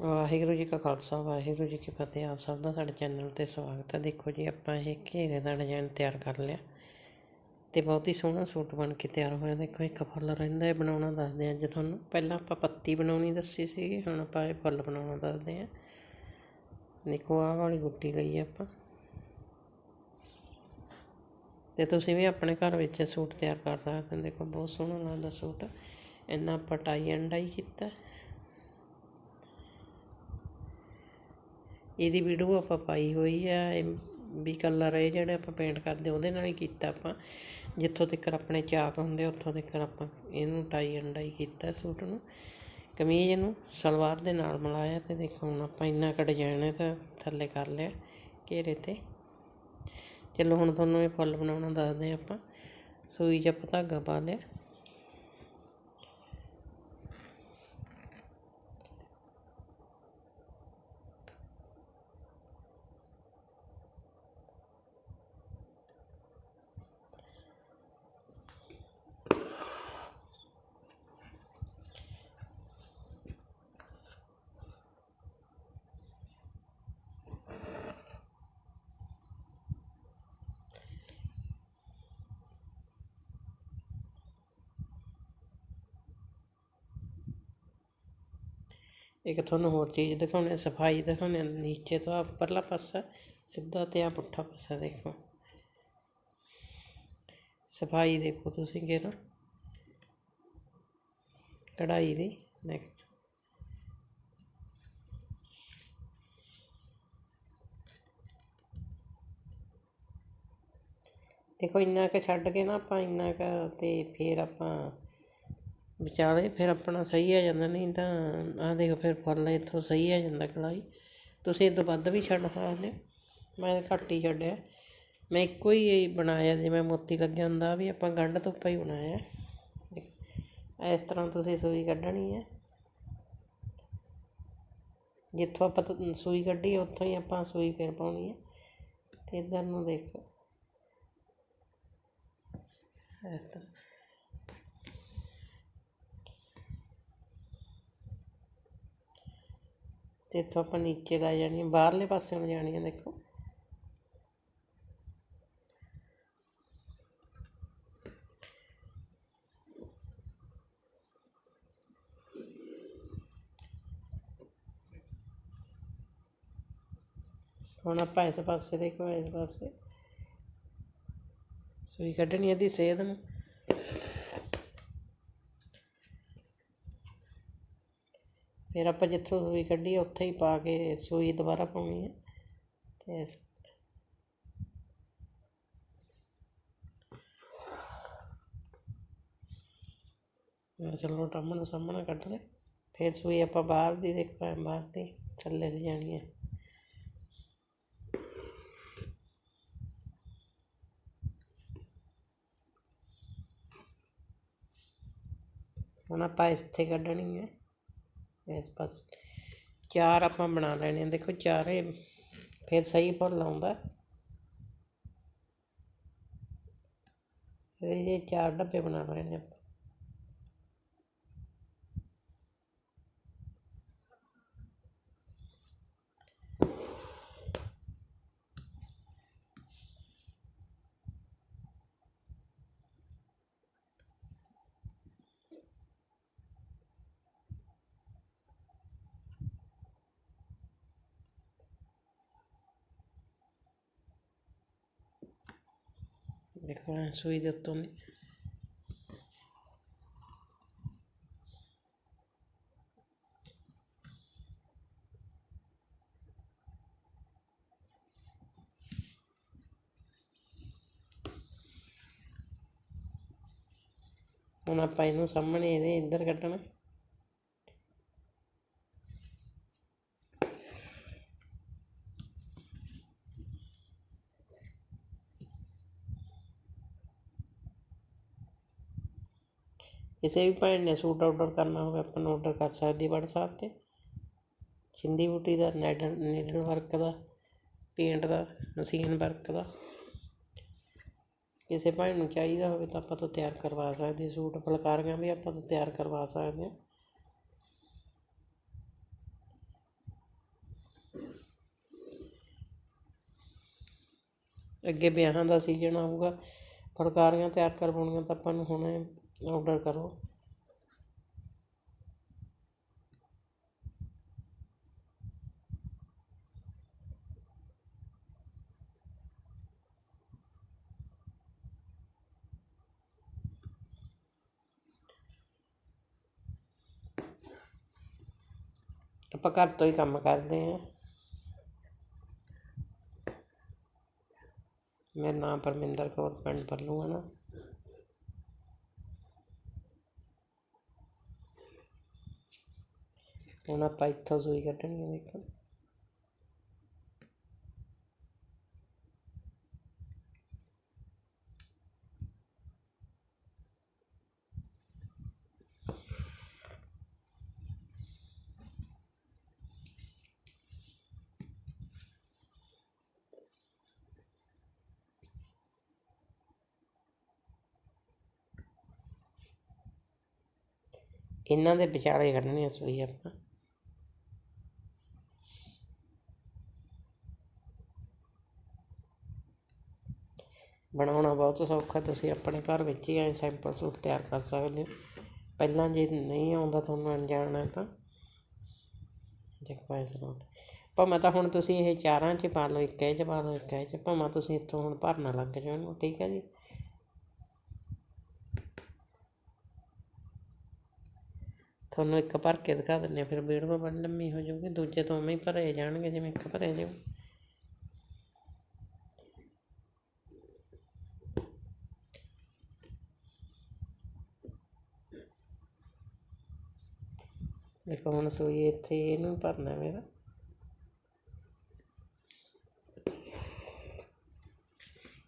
ਵਾਹਿਗੁਰੂ ਜੀ ਕਾ ਖਾਲਸਾ, ਵਾਹਿਗੁਰੂ ਜੀ ਕੀ ਫਤਿਹ। ਆਪ ਸਭ ਦਾ ਸਾਡੇ ਚੈਨਲ ਤੇ ਸਵਾਗਤ ਹੈ। ਦੇਖੋ ਜੀ, ਆਪਾਂ ਇਹ ਘੇਰੇ ਦਾ ਡਿਜ਼ਾਈਨ ਤਿਆਰ ਕਰ ਲਿਆ। ਤੇ ਬਹੁਤ ਹੀ ਸੋਹਣਾ ਸੂਟ ਬਣ ਕੇ ਤਿਆਰ ਹੋਇਆ। ਦੇਖੋ, ਇੱਕ ਫੁੱਲ ਰਹਿੰਦਾ ਹੈ ਬਣਾਉਣਾ ਦੱਸਦੇ ਹਾਂ ਅੱਜ ਤੁਹਾਨੂੰ। ਪਹਿਲਾਂ ਆਪਾਂ ਪੱਤੀ ਬਣਾਉਣੀ ਦੱਸੀ ਸੀਗੀ, ਹੁਣ ਆਪਾਂ ਇਹ ਫੁੱਲ ਬਣਾਉਣਾ ਦੱਸਦੇ ਹਾਂ। ਦੇਖੋ, ਆਹ ਵਾਲੀ ਗੁੱਟੀ ਲਈ ਆਪਾਂ। ਤੇ ਤੁਸੀਂ ਵੀ ਆਪਣੇ ਘਰ ਵਿੱਚ ਸੂਟ ਤਿਆਰ ਕਰ ਸਕਦੇ ਹੋ। ਦੇਖੋ, ਬਹੁਤ ਸੋਹਣਾ ਲੱਗਦਾ ਸੂਟ। ਇੰਨਾ ਆਪਾਂ ਟਾਈ ਐਂਡ ਕੀਤਾ। ਇਹਦੀ ਵੀਡੀਓ ਆਪਾਂ ਪਾਈ ਹੋਈ ਆ, ਇਹ ਵੀ ਕਲਰ ਇਹ ਜਿਹੜੇ ਆਪਾਂ ਪੇਂਟ ਕਰਦੇ ਉਹਦੇ ਨਾਲ ਹੀ ਕੀਤਾ ਆਪਾਂ। ਜਿੱਥੋਂ ਤੱਕ ਆਪਣੇ ਚਾਕ ਹੁੰਦੇ ਉੱਥੋਂ ਤੱਕ ਆਪਾਂ ਇਹਨੂੰ ਟਾਈ ਐਂਡ ਡਾਈ ਕੀਤਾ ਸੂਟ ਨੂੰ। ਕਮੀਜ਼ ਨੂੰ ਸਲਵਾਰ ਦੇ ਨਾਲ ਮਿਲਾਇਆ ਤੇ ਦੇਖੋ ਹੁਣ ਆਪਾਂ ਇੰਨਾ ਕੁ ਡਿਜ਼ਾਈਨ ਹੈ ਤਾਂ ਥੱਲੇ ਕਰ ਲਿਆ, ਘੇਰੇ ਤੇ। ਚਲੋ ਹੁਣ ਤੁਹਾਨੂੰ ਇਹ ਫੁੱਲ ਬਣਾਉਣਾ ਦੱਸਦੇ ਹਾਂ ਆਪਾਂ। ਸੂਈ 'ਚ ਆਪਾਂ ਧਾਗਾ ਪਾ ਲਿਆ। ਇੱਕ ਤੁਹਾਨੂੰ ਹੋਰ ਚੀਜ਼ ਦਿਖਾਉਣੀ ਸਫ਼ਾਈ ਦਿਖਾਉਣੀ ਨੀਚੇ ਤੋਂ ਆ ਉੱਪਰਲਾ ਪਾਸਾ, ਸਿੱਧਾ ਤੇ ਆ ਪੁੱਠਾ ਪਾਸਾ ਦੇਖੋ। ਸਫ਼ਾਈ ਦੇਖੋ ਤੁਸੀਂ ਕਿ ਨਾ। ਕਢਾਈ ਦੀ ਨੈਕਸਟ ਦੇਖੋ ਇੰਨਾ ਕੁ ਛੱਡ ਕੇ ਨਾ ਆਪਾਂ ਇੰਨਾ ਕੁ ਤੇ ਫਿਰ ਆਪਾਂ ਵਿਚਾਲੇ ਫਿਰ ਆਪਣਾ ਸਹੀ ਆ ਜਾਂਦਾ, ਨਹੀਂ ਤਾਂ ਆਹ ਦੇਖੋ ਫਿਰ ਫੁੱਲ ਇੱਥੋਂ ਸਹੀ ਆ ਜਾਂਦਾ ਕਢਾਈ ਤੁਸੀਂ ਇਹ ਤੋਂ ਵੱਧ ਵੀ ਛੱਡ ਸਕਦੇ ਹੋ। ਮੈਂ ਘੱਟ ਹੀ ਛੱਡਿਆ। ਮੈਂ ਇੱਕੋ ਹੀ ਬਣਾਇਆ, ਜਿਵੇਂ ਮੋਤੀ ਲੱਗਿਆ ਹੁੰਦਾ ਵੀ ਆਪਾਂ ਗੰਢ ਧੁੱਪਾ ਹੀ ਬਣਾਇਆ। ਇਸ ਤਰ੍ਹਾਂ ਤੁਸੀਂ ਸੂਈ ਕੱਢਣੀ ਹੈ ਜਿੱਥੋਂ ਆਪਾਂ ਸੂਈ ਕੱਢੀ, ਉੱਥੋਂ ਹੀ ਆਪਾਂ ਸੂਈ ਫਿਰ ਪਾਉਣੀ ਹੈ ਤੇ ਇਧਰ ਨੂੰ ਦੇਖੋ। ਇਸ ਤਰ੍ਹਾਂ। ਅਤੇ ਇੱਥੋਂ ਆਪਾਂ ਨੀਚੇ ਲੈ ਜਾਣੀ, ਬਾਹਰਲੇ ਪਾਸੇ ਨੂੰ ਜਾਣੀ ਹੈ ਦੇਖੋ। ਹੁਣ ਆਪਾਂ ਇਸ ਪਾਸੇ ਦੇਖੋ, ਇਸ ਪਾਸੇ। ਸੂਈ ਕੱਢਣੀ ਇਹਦੀ ਸੇਧ ਨੂੰ। ਫਿਰ ਆਪਾਂ ਜਿੱਥੋਂ ਸੂਈ ਕੱਢੀ ਉੱਥੇ ਹੀ ਪਾ ਕੇ ਸੂਈ ਦੁਬਾਰਾ ਪਾਉਣੀ ਹੈ। ਅਤੇ ਇਸ ਚਲੋ ਟੰਮਣ ਸਾਹਮਣੇ ਕੱਢ ਲੈ ਫਿਰ ਸੂਈ ਆਪਾਂ ਬਾਹਰ ਦੀ ਦੇਖੋ ਬਾਹਰ ਦੀ ਥੱਲੇ ਲੈ ਜਾਣੀ ਹੈ। ਹੁਣ ਆਪਾਂ ਇੱਥੇ ਕੱਢਣੀ ਹੈ। ਇਸ ਪਾਸ ਚਾਰ ਆਪਾਂ ਬਣਾ ਲੈਣੇ ਦੇਖੋ ਚਾਰੇ ਫਿਰ ਸਹੀ ਫੁੱਲ ਆਉਂਦਾ ਇਹ ਚਾਰ ਡੱਬੇ ਬਣਾ ਲੈਣੇ ਆਪਾਂ। ਦੇਖੋ ਐਂ ਸੂਈ ਦੇ ਉੱਤੋਂ ਦੀ ਹੁਣ ਆਪਾਂ ਇਹਨੂੰ ਕਿਸੇ ਵੀ ਭੈਣ ਨੇ ਸੂਟ ਔਡਰ ਕਰਨਾ ਹੋਵੇ, ਆਪਾਂ ਨੂੰ ਔਡਰ ਕਰ ਸਕਦੀ ਵਟਸਐਪ 'ਤੇ। ਸਿੰਧੀ ਬੂਟੀ ਦਾ ਨੈਡਲ ਨੀਡਲ ਵਰਕ ਦਾ ਪੇਂਟ ਦਾ ਮਸ਼ੀਨ ਵਰਕ ਦਾ। ਕਿਸੇ ਭੈਣ ਨੂੰ ਚਾਹੀਦਾ ਹੋਵੇ ਤਾਂ ਆਪਾਂ ਤੋਂ ਤਿਆਰ ਕਰਵਾ ਸਕਦੇ ਸੂਟ। ਫੁਲਕਾਰੀਆਂ ਵੀ ਆਪਾਂ ਤੋਂ ਤਿਆਰ ਕਰਵਾ ਸਕਦੇ ਹਾਂ ਅੱਗੇ ਵਿਆਹਾਂ ਦਾ ਸੀਜ਼ਨ ਆਊਗਾ। ਫੁਲਕਾਰੀਆਂ ਤਿਆਰ ਕਰਵਾਉਣੀਆਂ ਤਾਂ ਆਪਾਂ ਨੂੰ ਹੁਣ ਆਰਡਰ ਕਰੋ ਆਪਾਂ ਘਰ ਤੋਂ ਹੀ ਕੰਮ ਕਰਦੇ ਹਾਂ ਮੇਰਾ ਨਾਮ ਪਰਮਿੰਦਰ ਕੌਰ ਪਿੰਡ ਬੱਲੂ ਹੈ ਨਾ ਹੁਣ ਆਪਾਂ ਇੱਥੋਂ ਸੂਈ ਕੱਢਣੀ ਹੈ ਦੇਖੋ। ਇਹਨਾਂ ਦੇ ਵਿਚਾਲੇ ਕੱਢਣੀ ਆ ਸੂਈ ਆਪਾਂ। ਬਣਾਉਣਾ ਬਹੁਤ ਸੌਖਾ ਤੁਸੀਂ ਆਪਣੇ ਘਰ ਵਿੱਚ ਹੀ ਐਂ ਸਿੰਪਲ ਸੂਟ ਤਿਆਰ ਕਰ ਸਕਦੇ ਹੋ। ਪਹਿਲਾਂ ਜੇ ਨਹੀਂ ਆਉਂਦਾ ਤੁਹਾਨੂੰ ਅਣਜਾਣ ਹੈ ਤਾਂ। ਦੇਖੋ ਇਸ ਤਰ੍ਹਾਂ। ਭਾਵੇਂ ਤਾਂ ਹੁਣ ਤੁਸੀਂ ਇਹ ਚਾਰਾਂ 'ਚ ਪਾ ਲਓ, ਇੱਕ ਇਹ 'ਚ ਪਾ ਲਓ, ਇੱਕ ਇਹ 'ਚ, ਭਾਵੇਂ ਤੁਸੀਂ ਇੱਥੋਂ ਹੁਣ ਭਰਨਾ ਲੱਗ ਜਾਓ ਇਹਨੂੰ, ਠੀਕ ਹੈ ਜੀ? ਤੁਹਾਨੂੰ ਇੱਕ ਭਰ ਕੇ ਦਿਖਾ ਦਿੰਦੇ ਹਾਂ, ਫਿਰ ਵੀਡੀਓ ਬੜੀ ਲੰਮੀ ਹੋ ਜਾਊਗੀ, ਦੂਜੇ ਤੋਂ ਉਵੇਂ ਹੀ ਭਰੇ ਜਾਣਗੇ, ਜਿਵੇਂ ਇੱਕ ਭਰੇ ਜਾਊ। ਦੇਖੋ ਹੁਣ ਸੂਈ ਇੱਥੇ ਇਹਨੂੰ ਭਰਨਾ ਮੇਰਾ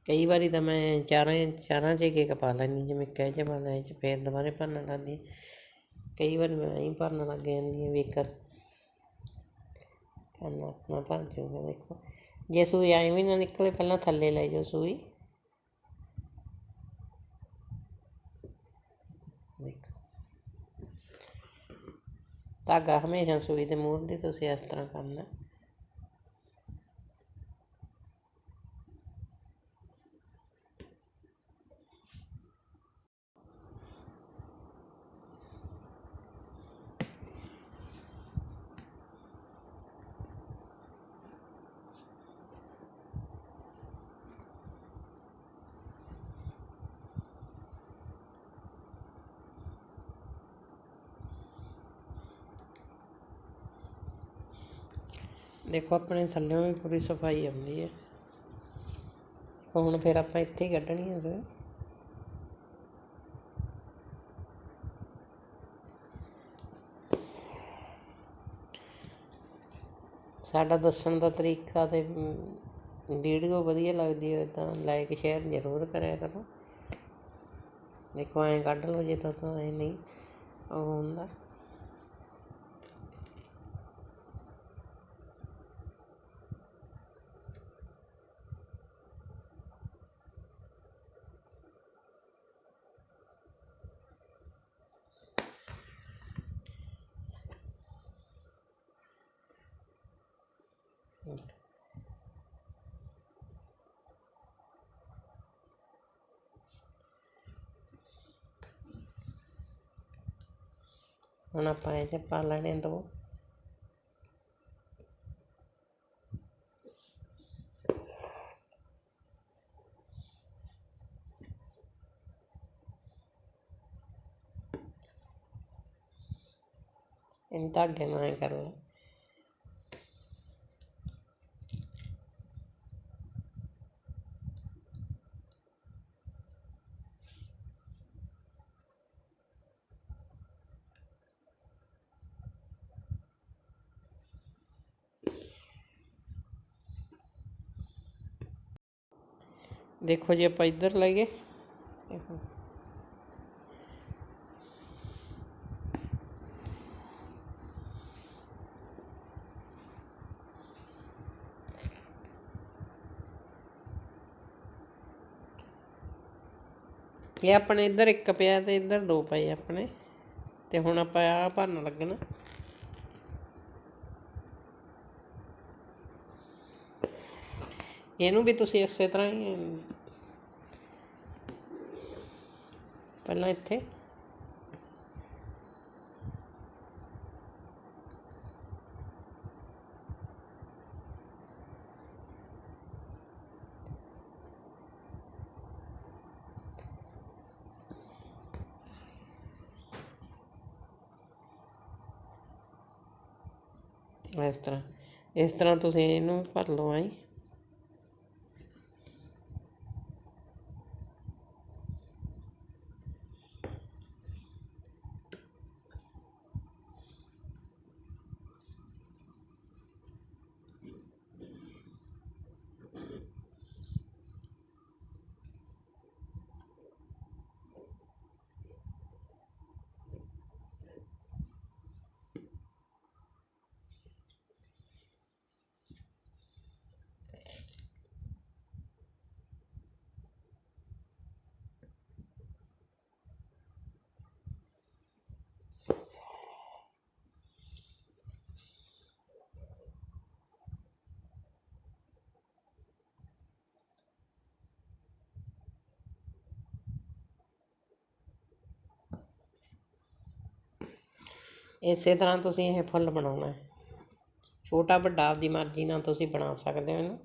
ਕਈ ਵਾਰੀ ਤਾਂ ਮੈਂ ਚਾਰਾਂ ਚਾਰਾਂ 'ਚ ਇੱਕ ਇੱਕ ਪਾ ਲੈਂਦੀ, ਜਿਵੇਂ ਕਹਿ ਚ ਪਾ ਲੈ ਚ ਫੇਰ ਦੁਬਾਰੇ ਭਰਨ ਲੱਗਦੀ ਕਈ ਵਾਰੀ ਮੈਂ ਹੀ ਭਰਨ ਲੱਗ ਜਾਂਦੀ ਹਾਂ ਵੀ ਇੱਕ ਆਪਣਾ ਭਰ ਜਾਊਗਾ ਦੇਖੋ। ਜੇ ਸੂਈ ਐਵੇਂ ਵੀ ਨਾ ਨਿਕਲੇ, ਪਹਿਲਾਂ ਥੱਲੇ ਲੈ ਜਾਓ ਸੂਈ। ਧਾਗਾ ਹਮੇਸ਼ਾ ਸੂਈ ਦੇ ਮੂਹਰ ਦੀ ਤੁਸੀਂ ਇਸ ਤਰ੍ਹਾਂ ਕਰਨਾ। ਦੇਖੋ, ਆਪਣੇ ਥੱਲਿਓਂ ਵੀ ਪੂਰੀ ਸਫ਼ਾਈ ਆਉਂਦੀ ਹੈ। ਹੁਣ ਫਿਰ ਆਪਾਂ ਇੱਥੇ ਹੀ ਕੱਢਣੀ ਹੈ ਸਰ। ਸਾਡਾ ਦੱਸਣ ਦਾ ਤਰੀਕਾ ਤੇ ਵੀਡੀਓ ਵਧੀਆ ਲੱਗਦੀ ਹੋਵੇ ਤਾਂ ਲਾਈਕ ਸ਼ੇਅਰ ਜ਼ਰੂਰ ਕਰਿਆ ਕਰੋ। ਦੇਖੋ, ਐਂ ਕੱਢ ਲਓ ਜੇ ਤਾਂ ਤਾਂ ਐਂ ਨਹੀਂ ਉਹ ਹੁੰਦਾ। ਹੁਣ ਆਪਾਂ ਇਹਦੇ 'ਚ ਪਾ ਲੈਣੇ ਦੋ। ਇਨ ਧਾਗੇ ਨਾਲ ਕਰ ਲਓ ਦੇਖੋ ਜੀ ਆਪਾਂ ਇੱਧਰ ਲੈ ਗਏ। ਇਹ। ਆਪਣੇ ਇੱਧਰ ਇੱਕ ਪਿਆ ਤੇ ਇੱਧਰ ਦੋ ਪਏ ਆਪਣੇ। ਤੇ ਹੁਣ ਆਪਾਂ ਆ ਭਰਨ ਲੱਗਣਾ। ਇਹਨੂੰ ਵੀ ਤੁਸੀਂ ਇਸੇ ਤਰ੍ਹਾਂ ਹੀ ਪਹਿਲਾਂ ਇੱਥੇ ਇਸ ਤਰ੍ਹਾਂ ਇਸ ਤਰ੍ਹਾਂ ਤੁਸੀਂ ਇਹਨੂੰ ਭਰ ਲਓ ਆਈ ਇਸੇ ਤਰ੍ਹਾਂ ਤੁਸੀਂ ਇਹ ਫੁੱਲ ਬਣਾਉਣਾ ਛੋਟਾ ਵੱਡਾ ਆਪਦੀ ਮਰਜ਼ੀ ਨਾਲ ਤੁਸੀਂ ਬਣਾ ਸਕਦੇ ਹੋ ਇਹਨੂੰ।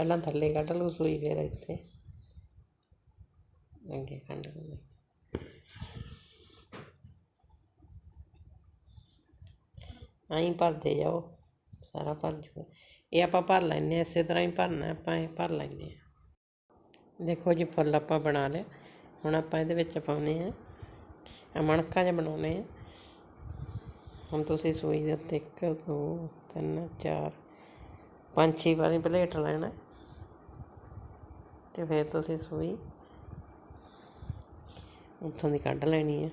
ਪਹਿਲਾਂ ਥੱਲੇ ਕੱਢ ਲਓ ਸੂਈ ਫਿਰ ਇੱਥੇ ਅੱਗੇ ਕੱਢ ਲਓ ਆਈ ਭਰਦੇ ਜਾਓ ਸਾਰਾ ਭਰ ਜੂਗਾ ਇਹ ਆਪਾਂ ਭਰ ਲੈਂਦੇ ਹਾਂ ਇਸੇ ਤਰ੍ਹਾਂ ਹੀ ਭਰਨਾ ਆਪਾਂ ਇਹ ਭਰ ਲੈਂਦੇ ਹਾਂ ਦੇਖੋ ਜੀ ਫੁੱਲ ਆਪਾਂ ਬਣਾ ਲਿਆ ਹੁਣ ਆਪਾਂ ਇਹਦੇ ਵਿੱਚ ਪਾਉਨੇ ਆ ਆ ਮਣਕਾ ਜਿਹਾ ਬਣਾਉਨੇ ਆ ਹੁਣ ਤੁਸੀਂ ਸੂਈ ਦੇ ਉੱਤੇ ਇੱਕ ਦੋ ਤਿੰਨ ਚਾਰ ਪੰਜ ਛੇ ਵਾਰੀ ਪਲੇਟ ਲੈਣਾ ਅਤੇ ਫਿਰ ਤੁਸੀਂ ਸੂਈ। ਉੱਥੋਂ ਦੀ ਕੱਢ ਲੈਣੀ ਹੈ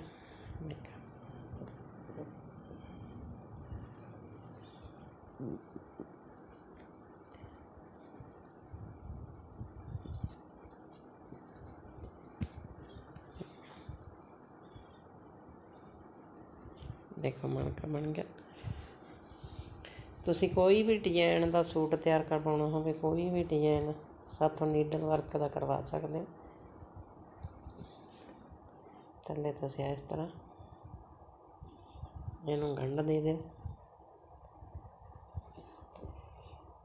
ਦੇਖੋ ਮਣਕਾ ਬਣ ਗਿਆ। ਤੁਸੀਂ ਕੋਈ ਵੀ ਡਿਜ਼ਾਈਨ ਦਾ ਸੂਟ ਤਿਆਰ ਕਰਵਾਉਣਾ ਹੋਵੇ, ਕੋਈ ਵੀ ਡਿਜ਼ਾਈਨ ਸਾਥੋਂ ਨੀਡਲ ਵਰਕ ਦਾ ਕਰਵਾ ਸਕਦੇ ਹੋ। ਥੱਲੇ ਤੁਸੀਂ ਇਸ ਤਰ੍ਹਾਂ। ਇਹਨੂੰ ਗੰਢ ਦੇ ਦਿਓ।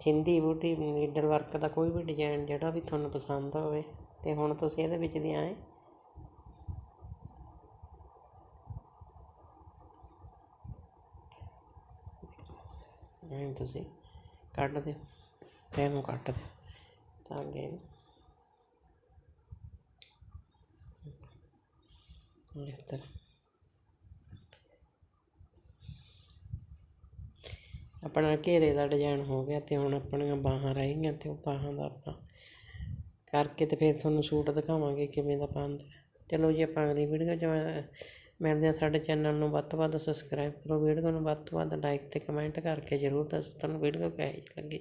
ਛਿੰਦੀ ਬੂਟੀ ਨੀਡਲ ਵਰਕ ਦਾ ਕੋਈ ਵੀ ਡਿਜ਼ਾਈਨ ਜਿਹੜਾ ਵੀ ਤੁਹਾਨੂੰ ਪਸੰਦ ਹੋਵੇ, ਤੇ ਹੁਣ ਤੁਸੀਂ ਇਹਦੇ ਵਿੱਚ ਦੀ ਆਏ ਐਂ ਤੁਸੀਂ ਕੱਢ ਦਿਓ। ਤੇ ਇਹਨੂੰ ਕੱਟ ਦਿਓ। ਤਾਂ ਅੱਗੇ ਇਸ ਤਰ੍ਹਾਂ ਆਪਣਾ ਘੇਰੇ ਦਾ ਡਿਜ਼ਾਈਨ ਹੋ ਗਿਆ ਤੇ ਹੁਣ ਆਪਣੀਆਂ ਬਾਹਾਂ ਰਹਿ ਗਈਆਂ ਤੇ ਉਹ ਬਾਹਾਂ ਦਾ ਆਪਾਂ ਕਰਕੇ ਤੇ ਫਿਰ ਤੁਹਾਨੂੰ ਸੂਟ ਦਿਖਾਵਾਂਗੇ ਕਿਵੇਂ ਦਾ ਪਾਉਂਦੇ ਚਲੋ ਜੀ ਆਪਾਂ ਅਗਲੀ ਵੀਡੀਓ 'ਚ ਮਿਲਦੇ ਹਾਂ ਸਾਡੇ ਚੈਨਲ ਨੂੰ ਵੱਧ ਤੋਂ ਵੱਧ ਸਬਸਕ੍ਰਾਈਬ ਕਰੋ ਵੀਡੀਓ ਨੂੰ ਵੱਧ ਤੋਂ ਵੱਧ ਲਾਈਕ ਤੇ ਕਮੈਂਟ ਕਰਕੇ ਜ਼ਰੂਰ ਦੱਸੋ ਤੁਹਾਨੂੰ ਵੀਡੀਓ ਕਿਹੋ ਜਿਹੀ ਲੱਗੀ